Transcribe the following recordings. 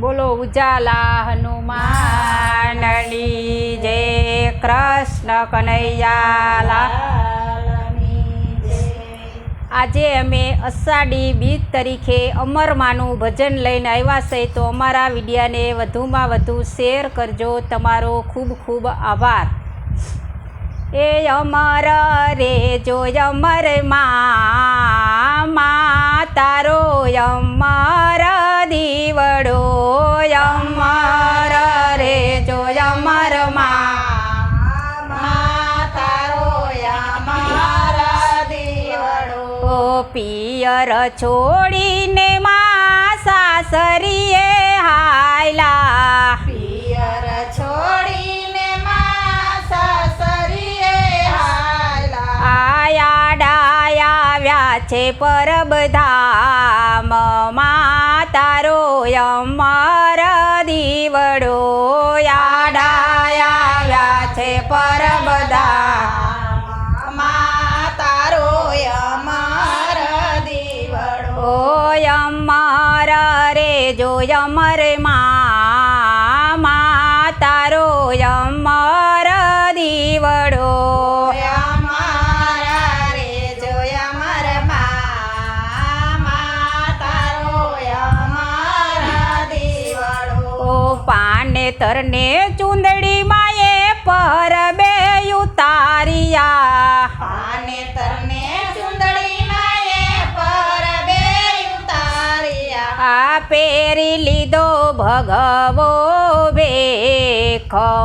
બોલો, ઉજાલા હનુમાનની જય કૃષ્ણ કનૈયાલા. આજે અમે અષાઢી બીજ તરીકે અમરમાનું ભજન લઈને આવ્યા છે, તો અમારા વિડીયાને વધુમાં વધુ શેર કરજો. તમારો ખૂબ ખૂબ આભાર. એ અમર રે જો અમર મા તારો અમર પિયર છોડીને મા સાસરીએ હાયલા. પિયર છોડીને માં સાસરીએ હાયલા. આયા ડાયા છે પરબધામ મા તારો અમર પાને તરને ચુંદડી માએ પર બે ઉતારિયા. પાને તરને ચુંદડી માએ પર બે ઉતારિયા. આ પેરી લીધો ભગવો ભેખમાં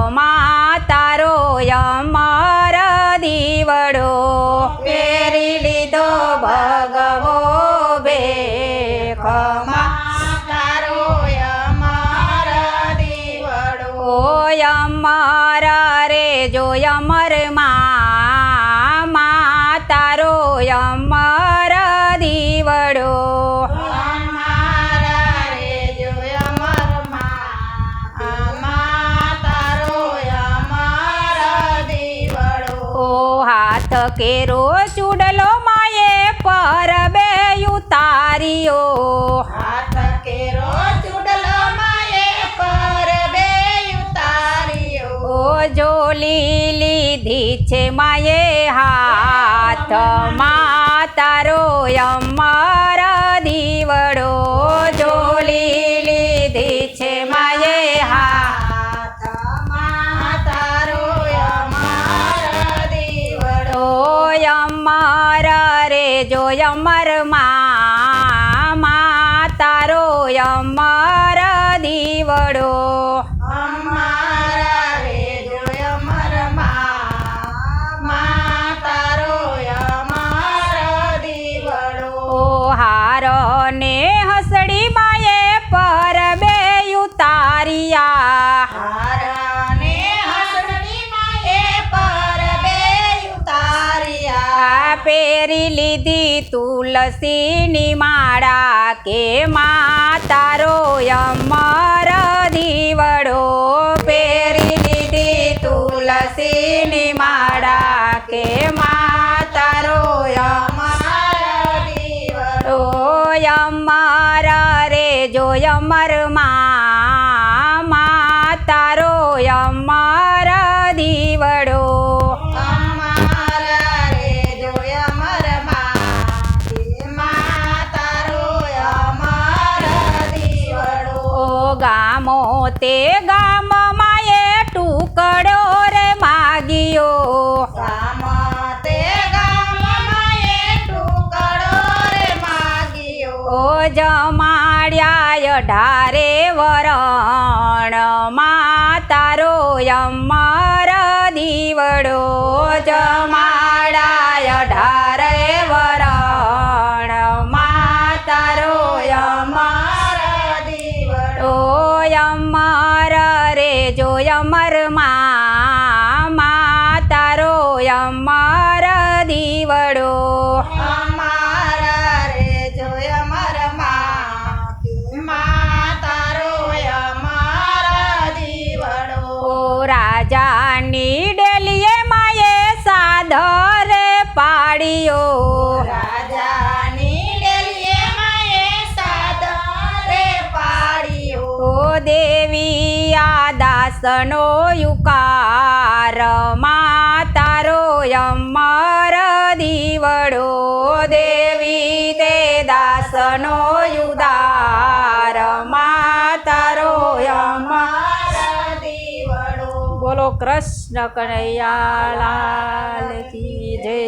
તારો અમર દીવડો. અમર મા તારો અમર દીવડો. હાથ કેરો ચૂડલો માએ પર બે ઉતાર્યો હાથ કેરો છે માએ હાથ તારો અમર દીવડો જોલી લીધી છે હાથ હાથમાં તારો અમારા દીવડો અમર રે જો અમરમાં તારો અમર દીવડો. ને હસડી માએ પર બે ઉતારિયા હારને હસડી માએ પર બે ઉતારિયા પેરી લીધી તુલસીની માળા કે માં તારો અમર દીવડો ઓ અમર રે જોય અમર મા તારો અમર દીવડો. જોયા ગામો તે ગામ જમાડ્યા ઢારે વરણ. માં તારો અમર દીવડો જમાડાય ઢારે વરણ. માં તારો અમર દીવડો. અમર રે જો અમરમાં દાસનો યુકાર, માતારો અમર દીવડો દેવી તે દાસનો યુદાર, માતારો અમર દીવડો. બોલો કૃષ્ણ કનૈયા લાલ કી જય.